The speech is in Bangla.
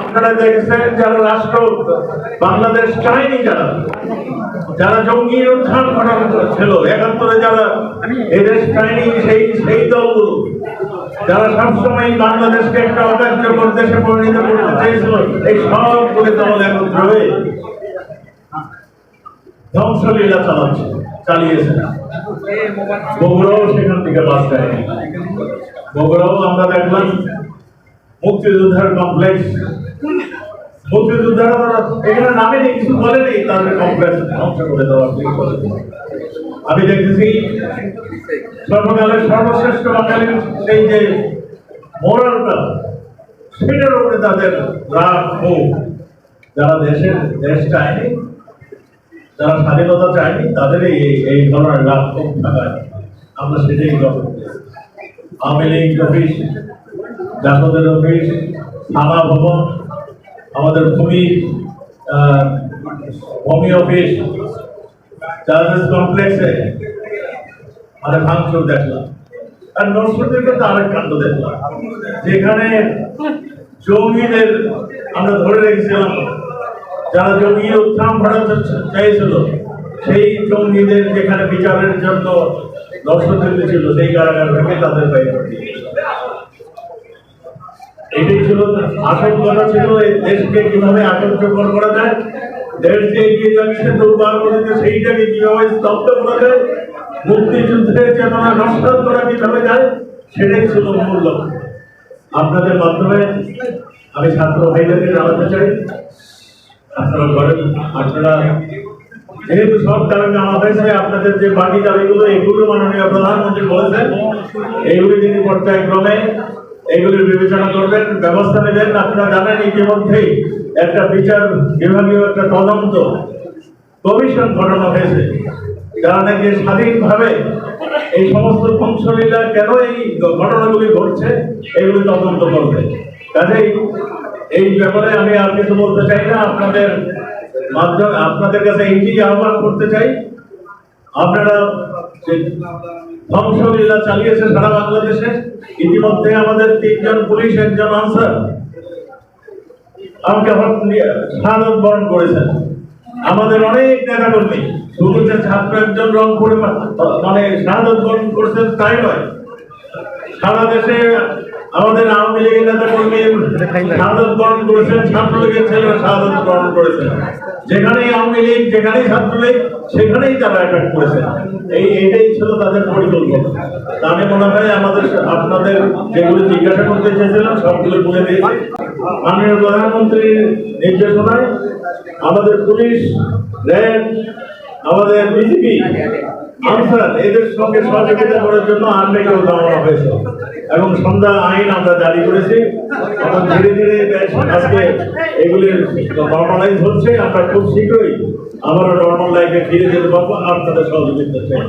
আপনারা দেখেছেন যারা রাষ্ট্র, বাংলাদেশ চায়নি যারা যারা জঙ্গি উত্থান ঘটানো ছিল, একাত্তরে যারা এদেশ চায়নি, সেই সেই দলগুলো, যারা সবসময় বাংলাদেশকে একটা অকার্যকর দেশে পরিণত করতে চেয়েছিল, এই সবগুলি দল একত্র হয়ে ধ্বংসলীলা চালাচ্ছে, চালিয়েছে। বগুড়াও সেখান থেকে বাস দেয়নি। বগুড়াও আমরা দেখলাম মুক্তিযোদ্ধার কমপ্লেক্স বলে নেই তাদের ধ্বংস করে দেওয়ার আমি দেখতেছি সর্বকালের সর্বশ্রেষ্ঠ বাঙালির সেই যে মোরালটা সেটার উপরে তাদের রাগ ক্ষোভ যারা দেশের দেশ চায়নি যারা স্বাধীনতা চায়নি তাদের এই এই ধরনের রাগ ক্ষোভ থাকায় আমরা সেটাই গ্রহণ আওয়ামী লীগ অফিস জাসদের অফিস থানা ভবন আমাদের ভূমি ভূমি অফিস চার্জেস কমপ্লেক্সে মানে ভাঙচুর দেখলাম আর নরসিংদীর কিন্তু আরেক কাণ্ড দেখলাম যেখানে জঙ্গিদের আমরা ধরে রেখেছিলাম, যারা জঙ্গি উত্থান ঘটাতে চাইছিল, সেই জঙ্গিদের যেখানে বিচারের জন্য দর্শক ছিল, সেই কারাগার থেকে তাদের বাইরে। এটাই ছিল আসল কথা ছিল দেশকে কীভাবে আতঙ্ককর করা যায়, দেশকে এগিয়ে যাচ্ছে দুর্বার গতিতে সেইটাকে কীভাবে স্তব্ধ করা যায়, মুক্তিযুদ্ধের চেতনা নষ্ট করা কীভাবে যায়, সেটাই ছিল মূল লক্ষ্য। আপনাদের মাধ্যমে আমি ছাত্র ভাইদেরকে জানাতে চাই, আপনারা ঘরে আপনারা যেহেতু সব দাবি নেওয়া হয়েছে, আপনাদের যে বাকি দাবিগুলো, এগুলো মাননীয় প্রধানমন্ত্রী বলেছেন, এইগুলি তিনি পর্যায়ক্রমে এগুলির বিবেচনা করবেন, ব্যবস্থা নেবেন। আপনারা জানেন ইতিমধ্যেই একটা বিচার বিভাগীয় একটা তদন্ত কমিশন গঠন হয়েছে। যারা নাকি স্বাধীনভাবে এই সমস্ত ধ্বংসলীলা কেন এই ঘটনাগুলি ঘটছে, এগুলি তদন্ত করবে। কাজেই এই ব্যাপারে আমি আর কিছু বলতে চাই না। আপনাদের মাধ্যমে, আপনাদের কাছে এইটি আহ্বান করতে চাই। আপনারা ধ্বংসলীলা চালিয়েছে সারা বাংলাদেশে। ইতিমধ্যে আমাদের তিনজন পুলিশ, একজন আনসার। আমাকে শাহাদত বরণ করেছেন। আমাদের অনেক নেতা কর্মী শুধু যে ছাত্র একজন রং করে মানে শাহাদত বরণ করেছেন, তাই নয়। সারা দেশে আমাদের আওয়ামী লীগের নেতা কর্মী শাহাদত বরণ করেছেন ছাত্রলীগের ছেলেরা শাহাদত বরণ করেছেন। যেখানেই আওয়ামী লীগ যেখানেই ছাত্রলীগ সেখানেই তারা অ্যাটাক করেছেন। এই এটাই ছিল তাদের পরিকল্পনা। তা আমি মনে হয় আমাদের আপনাদের যেগুলো জিজ্ঞাসা করতে চেয়েছিলাম সবগুলো বলে দিয়েছি। মাননীয় প্রধানমন্ত্রীর নির্দেশনায় আমাদের পুলিশ র্যাব আমাদের বিজেপি এবং সন্ধ্যা আইন আমরা জারি করেছি। এবং ধীরে ধীরে আজকে এগুলির নর্মালাইজ হচ্ছে। আমরা খুব শীঘ্রই আমরা নর্মাল লাইফে ফিরে যেতে পারব। আপনাদের সহযোগিতা চাই।